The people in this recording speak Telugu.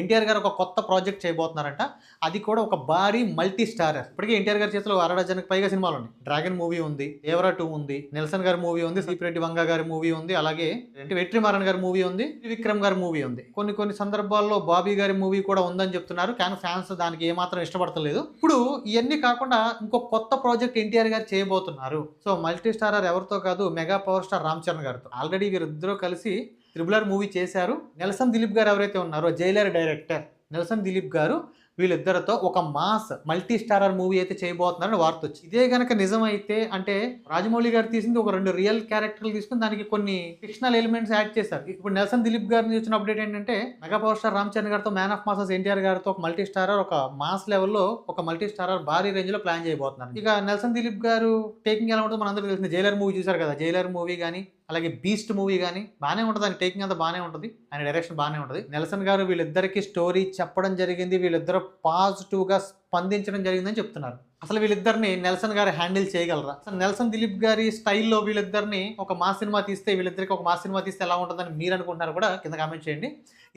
ఎన్టీఆర్ గారు ఒక కొత్త ప్రాజెక్ట్ చేయబోతున్నారంట. అది కూడా ఒక భారీ మల్టీ స్టారర్ ఇప్పటికే ఎన్టీఆర్ గారి చేతిలో అర పైగా సినిమాలు ఉన్నాయి. డ్రాగన్ మూవీ ఉంది ఏవరా టూ ఉంది నెల్సన్ గారి మూవీ ఉంది సీపిరెడ్డి వంగ గారి మూవీ ఉంది అలాగే అంటే వెట్రిమారన్ గారి మూవీ ఉంది విక్రమ్ గారి మూవీ ఉంది. కొన్ని కొన్ని సందర్భాల్లో బాబీ గారి మూవీ కూడా ఉందని చెప్తున్నారు. కానీ ఫ్యాన్స్ దానికి ఏమాత్రం ఇష్టపడతలేదు. ఇప్పుడు ఇవన్నీ కాకుండా ఇంకో కొత్త ప్రాజెక్ట్ ఎన్టీఆర్ గారు చేయబోతున్నారు. సో మల్టీ స్టారర్ ఎవరితో కాదు mega power star Ram Charan గారితో. ఆల్రెడీ వీరిద్దరూ కలిసి త్రిబులర్ మూవీ చేశారు. నెల్సన్ దిలీప్ గారు ఎవరైతే ఉన్నారో జైలర్ డైరెక్టర్ నెల్సన్ దిలీప్ గారు వీళ్ళిద్దరితో ఒక మాస్ మల్టీ స్టారర్ మూవీ అయితే చేయబోతున్నారని వార్త వచ్చి ఇదే కనుక నిజమైతే అంటే రాజమౌళి గారు తీసింది ఒక రెండు రియల్ క్యారెక్టర్లు తీసుకుని దానికి కొన్ని ఫిక్షనల్ ఎలిమెంట్స్ యాడ్ చేశారు. ఇప్పుడు నెల్సన్ దిలీప్ గారిని వచ్చిన అప్డేట్ ఏంటంటే mega power star Ram Charan గారితో మ్యాన్ ఆఫ్ మాసెస్ ఎన్టీఆర్ గారితో ఒక మల్టీ స్టారర్ ఒక మాస్ లెవెల్లో ఒక మల్టీ స్టారర్ భారీ రేంజ్లో ప్లాన్ చేయబోతున్నారు. ఇక నెల్సన్ దిలీప్ గారు టేకింగ్ ఎలా ఉంటుందో మనందరికీ తెలిసింది. జైలర్ మూవీ చూసారు కదా జైలర్ మూవీ కానీ అలాగే బీస్ట్ మూవీ కానీ బాగానే ఉంటుంది. ఆయన టేకింగ్ అంతా బాగానే ఉంటుంది. ఆయన డైరెక్షన్ బాగానే ఉంటుంది. నెల్సన్ గారు వీళ్ళిద్దరికి స్టోరీ చెప్పడం జరిగింది. వీళ్ళిద్దరు పాజిటివ్గా స్పందించడం జరిగిందని చెప్తున్నారు. అసలు వీళ్ళిద్దరిని నెల్సన్ గారు హ్యాండిల్ చేయగలరా? అసలు నెల్సన్ దిలీప్ గారి స్టైల్లో వీళ్ళిద్దరిని ఒక మా సినిమా తీస్తే వీళ్ళిద్దరికి ఒక మా సినిమా తీస్తే ఎలా ఉంటుందని మీరు అనుకుంటున్నారు కూడా కింద కామెంట్ చేయండి.